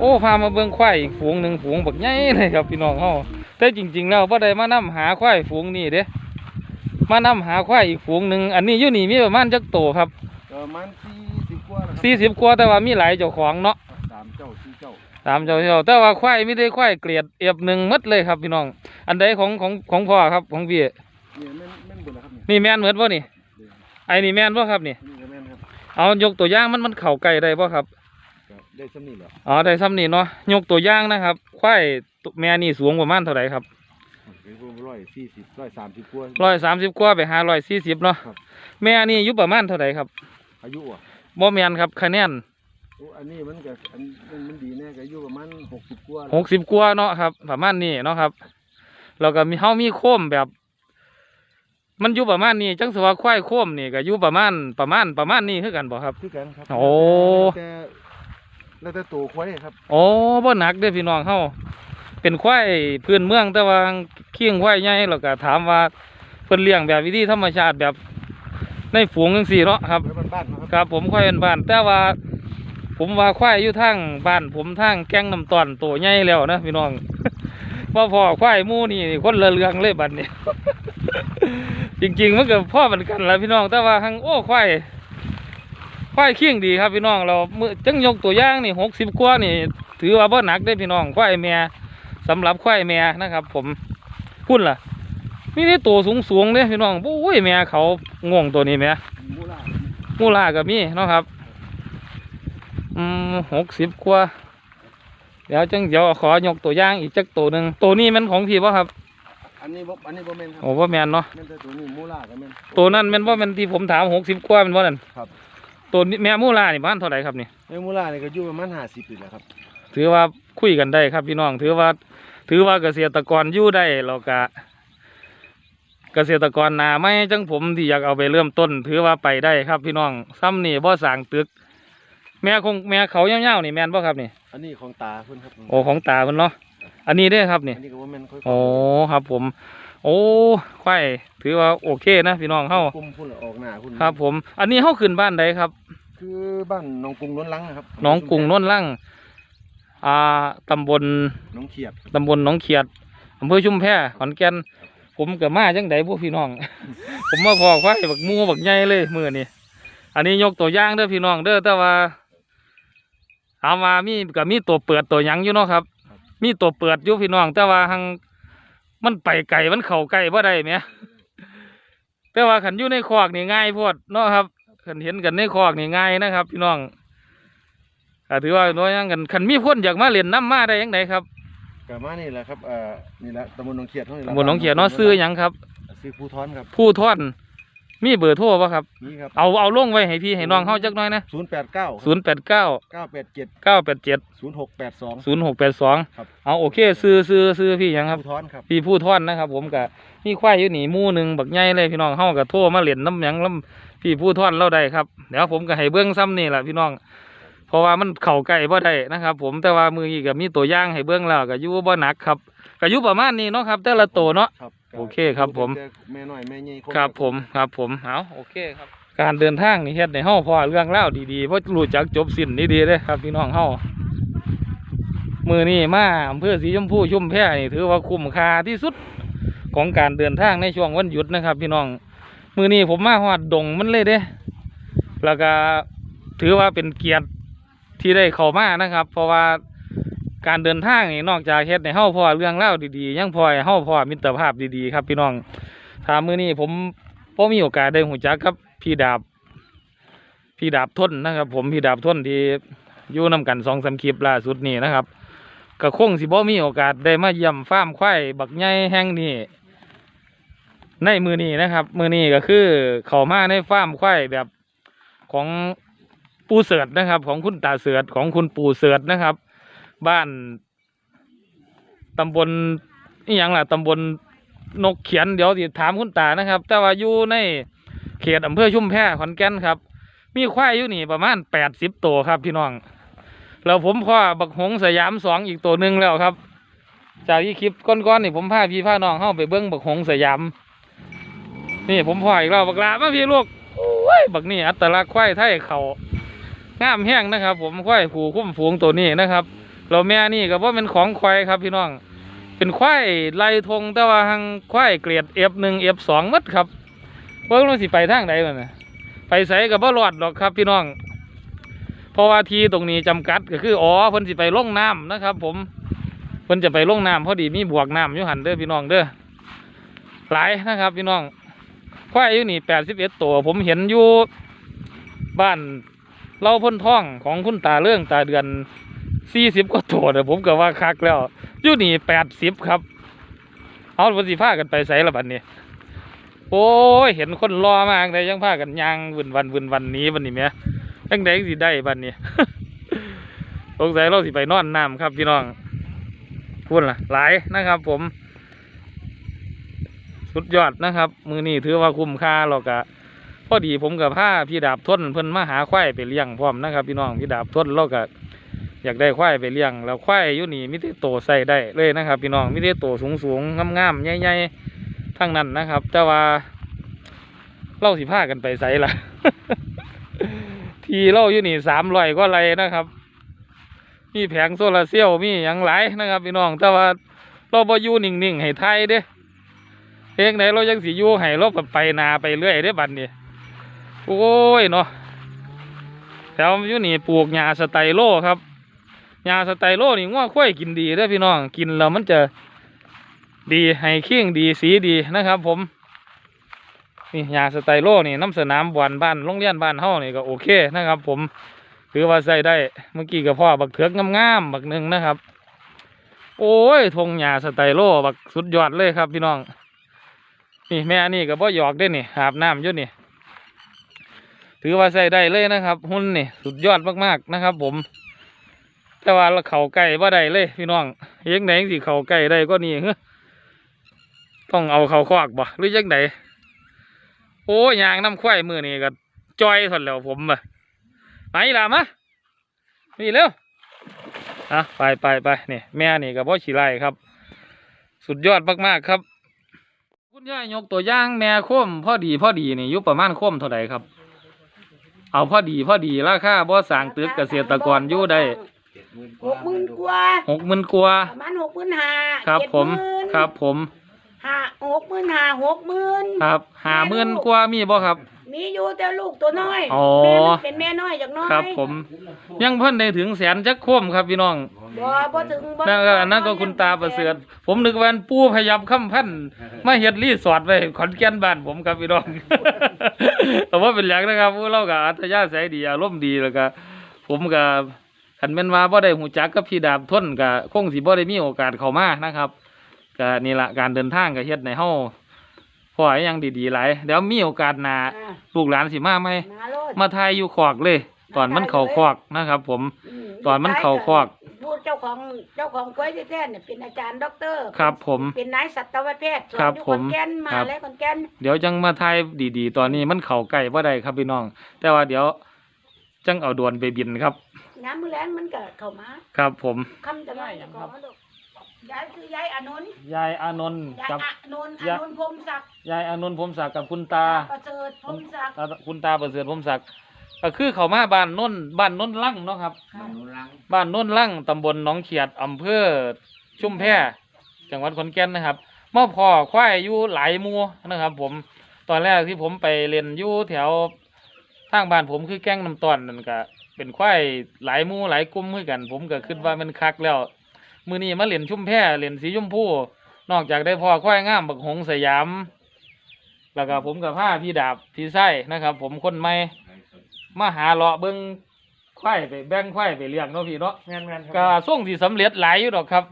โอ้พามาเบิ่งควายอีกฝูงหนึ่งฝูงบักใหญ่เลยครับพี่น้องเฮาแต่จริง ๆ แล้วบ่ได้มานํหาควายฝูงนี้เด้มานํหาควายอีกฝูงหนึ่งอันนี้อยู่นี่มีประมาณจักโตครับประมาณสี่สิบกว่าแล้วครับสี่สิบกว่าแต่ว่ามีหลายเจ้าของเนาะสามเจ้าสี่เจ้าตามเจ้าเจ้าแต่ว่าควายไม่ได้ควายเกลียดเอียบหนึ่งหมดเลยครับพี่น้อง อันใดของของของพ่อครับของพี่เนี่ยแม่นแม่นบุญแล้วครับเนี่ยนี่แม่นเหมือนบ่นี่เดี๋ยวไอ้นี่แม่นบ่ครับนี่นี่ก็แม่นครับเอายกตัวอย่างมันมันเข่าไก่ได้บ่ครับก็ ได้สำนีแหละอ๋อได้ซ้ำนี่เนาะยกตัวอย่างนะครับควายตัวแม่นี่สูงประมาณเท่าไหร่ครับเป็นพวกร้อยสี่สิบร้อยสามสิบกว่าร้อยสามสิบกว่าไปห้าร้อยสี่สิบเนาะครับแม่นี่อายุประมาณเท่าไหร่ครับ อายุอะบ่แม่นครับคะแนนโอ้อันนี้มันก็อันมันมันดีแน่ก็อายุประมาณหกสิบกว่าแล้วหกสิบกว่าเนาะครับ ประมาณนี้เนาะครับแล้วก็มีเฮามีโคมแบบ มันอยู่ประมาณนี้จังสว่าควายโคมนี่ก็อยู่ประมาณประมาณประมาณนี้คือกันบ่ครับคือกันครับโอ้ แต่แล้วแต่ตัวควายครับโอ้บ่หนักเด้อพี่น้องเฮาเป็นควายพื้นเมืองแต่ว่าเคียงควายใหญ่แล้วก็ถามว่าเพิ่นเลี้ยงแบบวิธีธรรมชาติแบบในฝูงจังซี่เนาะครับไว้บ้านๆนะครับครับผมควายบ้านๆแต่ว่า ผมว่าควายอยู่ทางบ้านผมทางแก้งน้ำตอนโตใหญ่แล้วนะพี่น้อง ว่าพอควายหมู่นี่คนละเรื่องเลยบัดนี้ จริงๆมันก็พ่อเหมือนกันแหละพี่น้องแต่ว่าทางโอ้ควาย ควายเคียงดีครับพี่น้องเราเมื่อจังยกตัวอย่างนี่หกสิบกว่านี่ ถือว่าบ่หนักได้อพี่น้องควายแม่สำหรับควายแม่นะครับ ผมพุ่นล่ะมีได้ตัวสูงสูงๆเด้อพี่น้องโอ้ยแม่เขาง่วงตัวนี้แม่มูล่ามูลาก็มีเนาะครับอืมหกสิบกว่าเดี๋ยวจังเดี๋ยวขอยกตัวอย่างอีกจักตัวหนึ่งตัวนี้มันของพี่ป่ะครับอันนี้บ่อันนี้บ่แม่นครับโอ้ว่าแมนเนาะแม่นแต่ตัวนี้มูล่าก็แม่นตัวนั้นแมันว่ามันที่ผมถามหกสิบกว่าแมันว่านั่นครับ ตัวนี้แม่มูลานี่บ้านเท่าไหร่ครับนี่แม่มูล่านี่ก็อยู่ประมาณห้าสิบปีแหล้วครับ ถือว่าคุยกันได้ครับพี่น้อง ถือว่า ถือว่าเกษตรกรอยู่ได้แล้วก็เกษตรกรหนาไม่จังผมที่อยากเอาไปเริ่มต้น ถือว่าไปได้ครับพี่น้องซ้ำนี่บ่สร้างตึก แม่คงแม่เขาเงี้ยวๆนี่แม่นป่ะครับนี่ อันนี้ของตาเพิ่นครับ โอ้ของตาเพิ่นเนาะ อันนี้เด้อครับนี่ อันนี้ก็บ่แม่นค่อยโอ้ครับผม โอ้ควายถือว่าโอเคนะพี่น้องเฮากลุ่มพุ่นละออกหน้าพุ่นครับ ผม อันนี้เฮาขึ้นบ้านใดครับ คือบ้านหนองกรุงล้นลังนะครับหน้องกรุงโน้นล่างอ่าตำบลหน้องเขียดตำบลหนองเขียดอำเภอชุมแพขอนแก่นผมกับมาจังไดพวกพี่น้อง ผมมาพอควายบักหมูบักใหญ่เลยมือนี่อันนี้ยกตัวอย่างเด้อพี่น้องเด้อแต่ว่าถามว่ามีกับมีตัวเปิดตัวหยังอยู่เนาะครับ มีตัวเปิดอยู่พี่น้อง แต่ว่าหัง มันไปไก่มันเข่าไก่บ่ได้แหมแต่ว่าขันอยู่ในคอกนี่ง่ายโพดเนาะครับขันเห็นกันในคอกนี่ง่ายนะครับ พี่น้องก็ถือว่าน้อยยังกันขันมีคนอยากมาเล่นน้ำมาได้ยังไงครับกะมานี่แหละครับเอ่อนี่แหละตำบลหนองเขียดเท่านี้แหละตำบลหนองเขียนเนาะซื้อหยังครับซื้อภูท้อนครับผู้ท่อน มีเบอร์โทรป่ะครับ นี่ครับเอาเอาลงไว้ให้พี่ให้น้องเฮาจักหน่อยนะศูนย์แปดเก้าศูนย์แปดเก้าเก้าแปดเจ็ดเก้าแปดเจ็ดศูนย์หกแปดสองศูนย์หกแปดสองครับเอาโอเคซื้อซื้อซื้อพี่หยังครับภูท้อนครับ พี่ผู้ท่อนนะครับ ผมกับมีควายอยู่หนีมู่หนึ่งบักใหญ่เลยพี่น้องเฮากับโทรมาเล่นน้ำหยังน้ำพี่ผู้ท่อนเราได้ครับเดี๋ยวผมก็ให้เบื้องซ้ำนี่แหละพี่น้อง เพราะว่ามันเข่าไก่บ่ได้นะครับ ผมแต่ว่ามืออีกก็มีตัวอย่างให้เบื้องแล้วก็อยู่บ่หนักครับก็อยู่ประมาณนี้เนาะครับ แต่ละตัวเนาะครับ โอเคครับผมแม่น้อยแม่ใหญ่นครับผมครับผมเอาโอเคครับ การเดินทางนี่เฮ็ดในเฮาพอเรื่องเล่าวดีๆเพราะรู้จักจบสิ้นดีๆเด้ครับพี่น้องเฮามือนี้มาอำเภอสีชมพูชุ่มแพนี่ถือว่าคุ้มค่าที่สุดของการเดินทางในช่วงวันหยุดนะครับ พี่น้อง มือนี้ผมมาฮอดดงมันเลยเด้ แล้วก็ถือว่าเป็นเกียรติที่ได้เข้ามานะครับ เพราะว่า การเดินทางนี่นอกจากเฮ็ดในเฮาพอเรื่องเล่าดีๆ ยังพอให้เฮาพอมิตรภาพดีๆ ครับ พี่น้องถามือนี้ผมพอมีโอกาสได้หูจักกับ พี่ดาบ พี่ดาบทนนะครับ ผมพี่ดาบทนที่อยู่นำกันสองสามคลิปล่าสุดนี่นะครับก็คงสิบ่มีโอกาสได้มาเยี่ยมฟาร์มควายบักใหญ่แห่งนี้ในมือนี้นะครับ มือนี้ก็คือเขามาในฟาร์มควายแบบของปูเสือดนะครับ ของคุณตาเสือดของคุณปู่เสือดนะครับ บ้านตำบลนี่ยังล่ะตำบลนกเขียนเดี๋ยวสิถามคุณตานะครับ แต่ว่าอยู่ในเขตอำเภอชุมแพขอนแก่นครับ มีควายอยู่นี่ประมาณแปดสิบตัวครับพี่น้องแล้วผมพ่อบักหงสยามสองอีกตัวหนึ่งแล้วครับ จากที่คลิปก้อนๆนี่ผมพาพี่พาน้องเข้าไปเบิ้องบักหงสยาม นี่ผมพ่ออีกแล้วบักลามาพี่ลูกโอ้ยบักนี่อัตลักษณ์ควายไทยเขางามแห้งนะครับ ผมควายผูคุ้มฝูงตัวนี้นะครับ เราแม่นี่ก็ว่าเป็นของควายครับพี่น้อง เป็นควายไล่ทงแต่ว่าหังควายเกรด F1 F2 หมดครับเบิ่งว่าสิไปทางใดมันน่ะไปไสก็บ่รอดหรอกครับพี่น้อง เพราะว่าที่ตรงนี้จำกัดก็คืออ๋อเพิ่นสิไปลงน้ำนะครับ ผมเพิ่นจะไปลงน้ำพอดีมีบวกน้ำอยู่หันเด้อพี่น้องเด้อหลายนะครับพี่น้องควายอยู่นี่81ตัว ผมเห็นอยู่บ้านเล่าพ่นท่องของคุณตาเรื่องตาเดือน 40กว่าตัวนะผมก็ว่าคักแล้วอยู่นี่แปดสิบครับ เอาวันสิพากันไปใส่ละบัดนี้ โอ้ย เห็นคนรอมากเลยยังพากันยางวุ่นวันวุ่นวันนี้วันนี้แหม่ยังไดสิได้บัดนี้สงสัยเราสิไปนอนน้ำครับพี่น้องพูดล่ะ หลายนะครับผม สุดยอดนะครับ มือนี้ถือว่าคุ้มค่าเรากอะพอดีผมกับผ้าพี่ดาบทนเพิ่นมาหาควายไปเลี้ยงพร้อมนะครับ พี่น้องพี่ดาบทนเรากะ อยากได้ควายไปเลี้ยง แล้วควายอยู่นี่มิได้โตใส่ได้เลยนะครับ พี่น้องมิได้โตสูงสูงงามงามๆใหญ่ๆทั้งนั้นนะครับแต่ว่าเล่าสิพากันไปใส่ละทีเล่าอยู่นี่สามร้อยก็ไรนะครับ มีแผงโซลาเซลล์มีอย่างหลายนะครับพี่น้องแต่ว่าเราบอยู่นิ่งๆให้ไทยเด้เพลงไหนเรายังสิอยู่ให้เราไปนาไปเรื่อยได้บัดนี้โอ้ยเนาะแถวอยู่นี่ปลูกหญ้าสไตโลครับ ยาสไตโลนี่ง้อควายกินดีด้อพี่น้องกินแล้วมันจะดีให้เคียงดีสีดีนะครับ ผมนี่ยาสไตโลนี่น้ำสนามบอลบ้านโรงเรียนบ้านเฮานี่ก็โอเคนะครับ ผมถือว่าใส่ได้เมื่อกี้กับพ่อบักเถือกงามๆบักหนึ่งนะครับ โอ้ยทงยาสไตโลบักสุดยอดเลยครับ พี่น้อง นี่แม่นี่ก็บ่หยอกได้นี่อาบน้ำอยู่นี่ถือว่าใส่ได้เลยนะครับ หุ่นนี่สุดยอดมากๆนะครับ ผม แต่ว่าเราเข่าไก่บ่ได้เลยพี่น้องยังไงสิเข่าไก่ได้ก็นี่เฮ้ต้องเอาเข่าคอกบ่หรือยังไงโอ้ยางน้ำควายมือนี่ก็จอยทนแล้วผมอะไปล่ะมะนี่เร็วอะไปไปไปนี่แม่นี่กับพ่อฉีไลครับ สุดยอดมากๆครับ คุณย่ายยกตัวย่างแม่ค้มพ่อดีพ่อดีนี่ยุประมาณค้มเท่าไหร่ครับ เอาพ่อดีพ่อดีราคาบ่สางตึกเกษตรกรยู่ได้ หกหมื่นกว่าหกหมื่นกว่าประมาณหกหมื่นห้าครับเจ็ดผมหนครับผมห้าหกหมื่นห้าหกหมื่นครับหาหมื่นกว่ามีบ่ครับ มีอยู่แต่ลูกตัวน้อยอ๋อ แม่มันเป็นแม่น้อยจากน้อยครับผม ยังเพิ่นได้ถึงแสนจักโคมครับพี่น้องบ่บ่ถึงบ่นั่นก็อันนั้นก็คุณตาประเสริฐผมนึกว่าปูพยับคำพันธุ์มาเฮ็ดรีสอร์ทไว้ขอนแก่นบ้านผมครับพี่น้อง แต่ว่าเป็นหยังนะครับผู้เล่าก็อัธยาศัยดีอารมณ์ดีแล้วก็ผมก็ คันแม่นว่าบ่ได้หูจักกับพี่ดาบทนก็คงสิบ่ได้มีโอกาสเข้ามานะครับก็นี่ละการเดินทางก็เฮ็ดในเฮาพอให้ยังดีๆหลายเดี๋ยวมีโอกาสหน้าอ่าลูกหลานสิมาไหมมาโลดมาทายอยู่ขอกเลย ตอนมันเข้าขอกนะครับ ผม มตอนมันเข้าคอก ผู้เจ้าของเจ้าของกล้วยแท้ๆเนี่ยเป็นอาจารย์ด็อกเตอร์ครับผม เป็นนายสัตวแพทย์สอนครับอยู่ผขอมนแก่นมาครับ แล้วขอนแก่นเดี๋ยวจังมาทายดีๆ ตอนนี้มันเข่าใกล้ว่าได้ครับพี่น้อง แต่ว่าเดี๋ยวจังเอาดวนไปบินครับ น้ำมือแรงมันก็เข้ามาครับผม คำจะน้อยของมาลูกยายคือยายอานนท์ยายอานนท์ยายกับ อานนท์ยะอานนท์พรหมศักดิ์ยายอานนท์ผมศักดิ์กับคุณตา ประเสริฐพรหมศักดิ์ตาคุณตาประเสริฐผมศักดิ์ก็คือเขามาบ้านโน้นบ้านโน้นลั่งเนาะครับบ้านโน้นลั่งตำบลหนองเขียดอำเภอชุมแพจังหวัดขอนแก่นนะครับมาพอควายอยู่หลายหมูนะครับ ผมตอนแรกที่ผมไปเรียนอยู่แถวทางบ้านผมคือแก้งน้ำตอนนั่นก็ เป็นควายหลายหมูหลายกลุ่มคือกัน ผมก็คิดว่ามันคักแล้ว มือนี้มาเรียนชุ่มแพเรียนสีชมพูนอกจากได้พอควายงามบักหงสยาม แล้วก็ผมกับผ้าพี่ดาบพี่ไส้นะครับ ผมคนใหม่มาหาเลาะเบิ้งควายไปแบ่งควายไปเลี้ยงเนาะพี่เนาะงานงานก็ส่งที่สำเร็จหลายอยู่ดอกครับ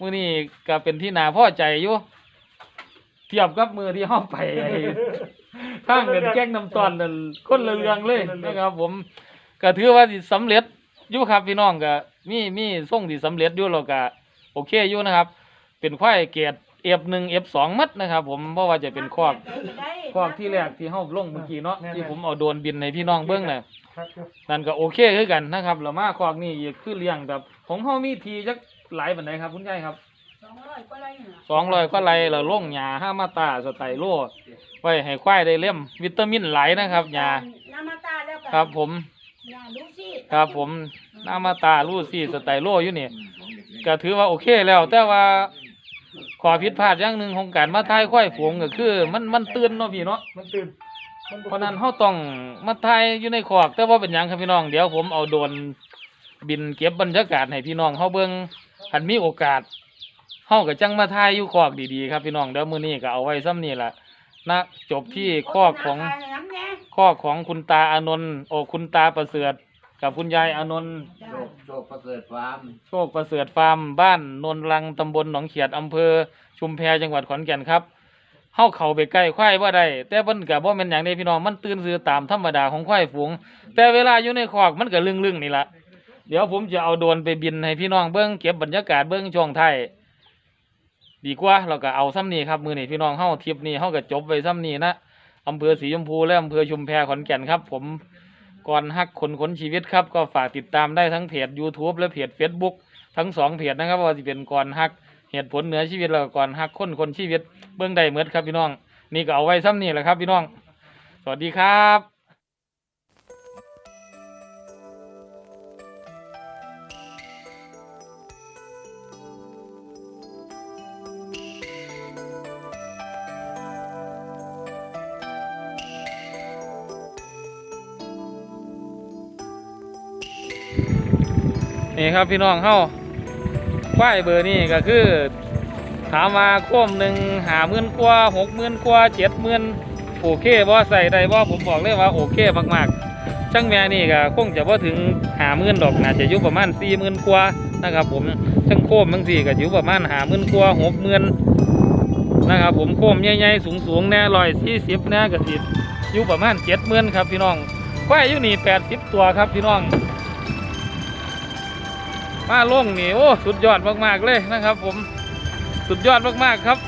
มือนี้ก็เป็นที่น่าพอใจอยู่เทียบกับมือที่ห้องไปไอ้ทางเป็นแก้งน้ำตอนนั่นคนละเรื่องเลยนะครับ ผม ก็ถือว่าสิสำเร็จอยู่ครับพี่น้องก็มีมีส่งที่สำเร็จอยู่แล้วก็โอเคอยู่นะครับ เป็นควายเกรดเอฟหนึ่งเอฟสองมัดนะครับ ผมเพราะว่าจะเป็นคอกคอกที่แรกที่ห้องลงเมื่อกี้เนาะที่ผมเอาโดรนบินให้พี่น้องเบิ้งน่ะนั่นก็โอเคคือกันนะครับเรามาคอกนี่อีกคือเลี้ยงแบบของเฮามีทีจักหลายปานใดครับคุณยายครับสองร้อยกว่าไรเนี่ยสองร้อยก็ไรเราล่งหญ้าห้ามาตาสไตโลไว้ให้ควายได้เล่มวิตามินหลายนะครับหญ้าน้ำมาตาแล้วก็ครับผมยาลูซี่ ครับผมน้ามาตาลูซี่สไตโลอยู่นี่ก็ถือว่าโอเคแล้ว แต่ว่าขอผิดพลาดอย่างหนึ่งของการมาทายควายฝูงก็คือ มันมันตื่นเนาะพี่เนาะมันตื่นมัเพราะนั้นเฮาต้องมาทายอยู่ในคอก แต่ว่าเป็นหยังครับพี่น้องเดี๋ยวผมเอาโดรนบินเก็บบรรยากาศให้พี่น้องเฮาเบิ่งคันมีโอกาสเฮาก็จังมาทายอยู่คอกดีๆครับพี่น้องเดี๋ยวมื้อนี้ก็เอาไว้ซ้ำนี่ล่ะ นะ จบที่คอกของน้ำแน่คอกของคุณตาอานนท์โอ้คุณตาประเสริฐกับคุณยายอานนท์จ้าโชคโชคประเสริฐฟาร์มโชคประเสริฐฟาร์มบ้านนนรังตำบลหนองเขียดอำเภอ ชุมแพจังหวัดขอนแก่นครับเฮาเข้าไปใกล้ควายบ่ได้แต่เพิ่นก็บ่แม่นหยังเด้พี่น้องมันตื่นซื่อตามธรรมดาของควายฝูง แต่เวลาอยู่ในคอกมันก็ลึงๆนี่ล่ะเดี๋ยวผมจะเอาโดรนไปบินให้พี่น้องเบิ่งเก็บบรรยากาศเบิ่งช่วงท้าย ดีกว่าเราก็เอาซ้ำนี้ครับมือนี้พี่น้องเฮาทิปนี้เฮาก็จบไว้ซ้ำนี้นะอำเภอสีชมพูและอำเภอชุมแพขอนแก่นครับ ผมก่อนฮักคนคนชีวิตครับ ก็ฝากติดตามได้ทั้งเพจ YouTube และเพจ Facebook ทั้งสองเพจนะครับว่าจะเป็นก่อนฮักเหตุผลเหนือชีวิตแล้วก่อนฮักคนคนชีวิตเบื้องใดเมือนครับพี่น้อง นี่ก็เอาไว้ซ้ำนี่แหละครับ พี่น้อง สวัสดีครับ นี่ครับพี่น้องเฮาควายเบอร์นี่ก็คือ ถามมาโค้มหนึ่งหาหมื่นกว่าหกหมื่นกว่าเจ็ดหมื่นโอเคบ่ใส่ได้บ่ผมบอกเลยว่าโอเคมากๆช่างแม่นี่ก็คงจะบ่ถึงหาหมื่นดอกน่าจะอยู่ประมาณสี่หมื่นกว่านะครับ ผมช่างโค้มบางสี่ก็อยู่ประมาณหาหมื่นกว่าหกหมื่นนะครับผมโค้มใหญ่ๆสูงๆแน่ร้อยสี่สิบแน่ก็สิอยู่ประมาณเจ็ดหมื่นครับพี่น้องควายอยู่นี่แปดสิบตัวครับพี่น้อง มาลงนี่โอ้สุดยอดมากๆเลยนะครับ ผมสุดยอดมากๆครับ